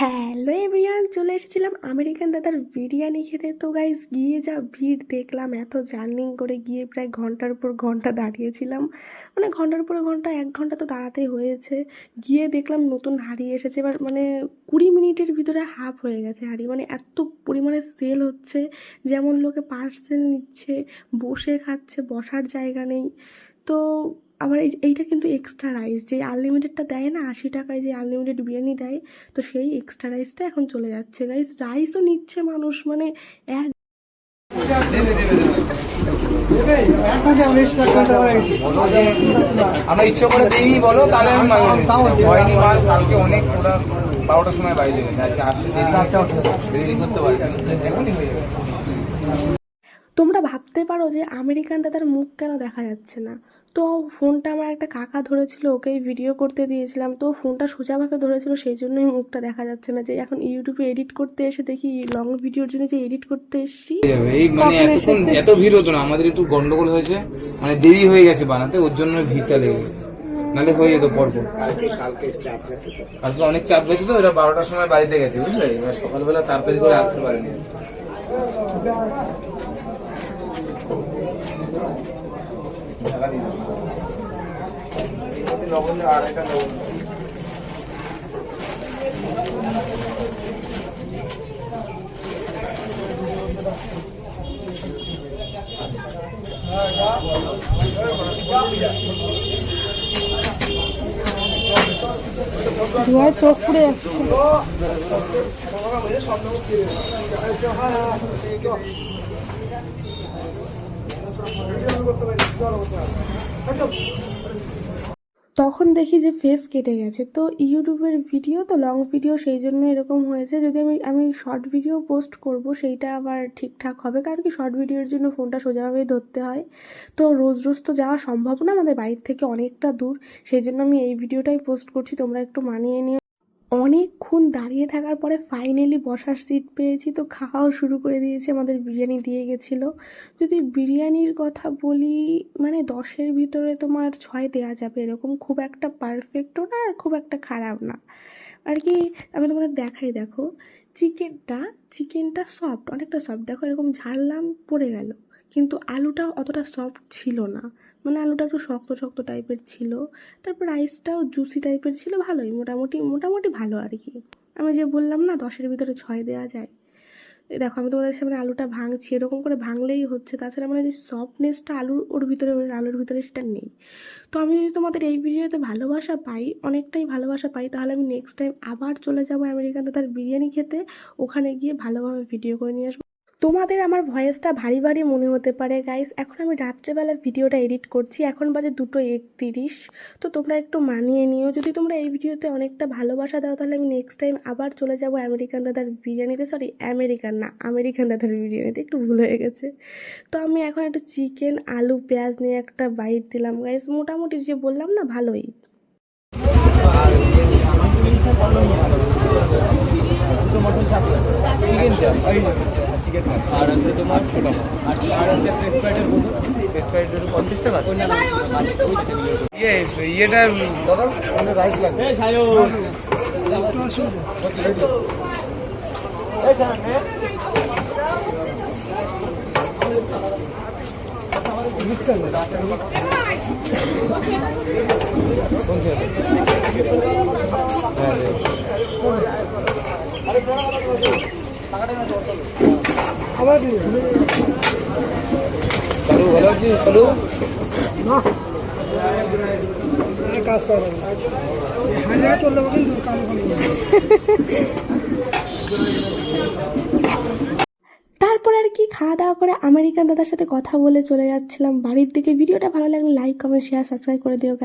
Hello everyone চলে এসেছিলাম American দাদার বিরিয়ানি খেতে। তো গাইস গিয়ে যা ভিড় দেখলাম, এত জার্নিং করে গিয়ে প্রায় ঘণ্টার পর ঘণ্টা দাঁড়িয়েছিলাম। মানে ঘণ্টার পর ঘণ্টা, এক ঘণ্টা তো দাঁড়াতে হয়েছে। গিয়ে দেখলাম নতুন হাঁড়ি এসেছে, এবার মানে কুড়ি মিনিটের ভিতরে হাফ হয়ে গেছে হাঁড়ি। মানে এত পরিমাণে সেল হচ্ছে, যেমন লোকে পার্সেল নিচ্ছে, বসে খাচ্ছে, বসার জায়গা নেই। তো আবার এই এইটা কিন্তু এক্সট্রা রাইস যে আনলিমিটেডটা দেয় না আশি টাকায় যে আনলিমিটেড বিরিয়ানি দেয় তো সেই এক্সট্রা রাইসটা এখন চলে যাচ্ছে। গাইস রাইসও নিচ্ছে মানুষ মানে এক আমরা ইচ্ছে করে দিইনি বলো তাহলে আমি হয়নি মাল কালকে অনেক ওরা বারোটার সময় বাইরে গেছে আজকে আসতে দেরি দেরি করতে পারি এখনই হয়ে যাবে। তোমরা ভাবতে পারো যে আমেরিকান দাদার মুখ কেন দেখা যাচ্ছে না? তো ফোনটা আমার একটা কাকা ধরেছিল ওকেই ভিডিও করতে দিয়েছিলাম। তো ফোনটা সোজাভাবে ধরেছিল সেই জন্যই মুখটা দেখা যাচ্ছে না যে এখন ইউটিউবে এডিট করতে এসে দেখি লং ভিডিওর জন্য যে এডিট করতে এসেছি। এই মানে এতক্ষণ এত ভিড় হতো না আমাদের একটু গন্ডগোল হয়েছে মানে দেরি হয়ে গেছে বানাতে ওর জন্য ভিড়টা লেগে গেছে। নাহলে হয়ে যেত পরপর। কালকে অনেক চাপ গেছে তো ওরা বারোটার সময় বাড়িতে গেছে বুঝলে? এবার সকালবেলা তাড়াতাড়ি করে আসতে পারেনি। ঢাকা দিয়ে দাও। লবণ দাও, আড়াইটা লবণ দাও। চোখ পুড়ে যাচ্ছে তখন দেখি যে ফেস কেটে গেছে। তো ইউটিউবের ভিডিও তো লং ভিডিও সেই জন্য এরকম হয়েছে। যদি আমি আমি শর্ট ভিডিও পোস্ট করব, সেইটা আবার ঠিকঠাক হবে। কারণ কি শর্ট ভিডিওর জন্য ফোনটা সোজাভাবেই ধরতে হয়। তো রোজ রোজ তো যাওয়া সম্ভব না। আমাদের বাড়ির থেকে অনেকটা দূর। সেই জন্য আমি এই ভিডিওটাই পোস্ট করছি। তোমরা একটু মানিয়ে নিও। অনেকক্ষণ দাঁড়িয়ে থাকার পরে ফাইনালি বসার সিট পেয়েছি। তো খাওয়াও শুরু করে দিয়েছি, আমাদের বিরিয়ানি দিয়ে গেছিল। যদি বিরিয়ানির কথা বলি মানে দশের ভিতরে তোমার ছয় দেওয়া যাবে এরকম। খুব একটা পারফেক্টও না আর খুব একটা খারাপ না। আর কি, আমি তোমাদের দেখাই, দেখো। চিকেনটা চিকেনটা সফট অনেকটা সফট দেখো এরকম ঝাড়লাম, পড়ে গেল। কিন্তু আলুটা অতটা সফট ছিল না। মানে আলুটা একটু শক্ত শক্ত টাইপের ছিল। তারপর রাইসটাও জুসি টাইপের ছিল, ভালোই। মোটামুটি মোটামুটি ভালো আর কি। আমি যে বললাম না, দশের ভিতরে ছয় দেওয়া যায়। দেখো, আমি তোমাদের সামনে আলুটা ভাঙছি, এরকম করে ভাঙলেই হচ্ছে। তাছাড়া মানে যে সফটনেসটা আলুর ওর ভিতরে আলুর ভিতরে সেটা নেই। তো আমি যদি তোমাদের এই ভিডিওতে ভালোবাসা পাই, অনেকটাই ভালোবাসা পাই, তাহলে আমি নেক্সট টাইম আবার চলে যাব আমেরিকান দাদার বিরিয়ানি খেতে। ওখানে গিয়ে ভালোভাবে ভিডিও করে নিয়ে আসব। তোমাদের আমার ভয়েসটা ভারী ভারী মনে হতে পারে গাইস এখন আমি রাত্রেবেলা ভিডিওটা এডিট করছি, এখন বাজে দুটো একতিরিশ। তো তোমরা একটু মানিয়ে নিও। যদি তোমরা এই ভিডিওতে অনেকটা ভালোবাসা দাও, তাহলে আমি নেক্সট টাইম আবার চলে যাব আমেরিকান দাদার বিরিয়ানিতে সরি আমেরিকান না, আমেরিকান দাদার বিরিয়ানিতে একটু ভুল হয়ে গেছে। তো আমি এখন একটু চিকেন আলু, পেঁয়াজ নিয়ে একটা বাইট দিলাম গাইস মোটামুটি যে বললাম না, ভালোই। চিকেন আর হচ্ছে তোমার আর আর হচ্ছে স্প্রাইটের বোতল স্প্রাইটের পঞ্চাশ টাকা। ইয়ে ইয়েটা দাদা রাইস লাগবে। ভালো কিন্তু কাম তারপর আর কি খাওয়া দাওয়া করে আমেরিকান দাদার সাথে কথা বলে চলে যাচ্ছিলাম। বাড়ির দিকে। ভিডিওটা ভালো লাগলে লাইক কমেন্ট শেয়ার সাবস্ক্রাইব করে দিও গাই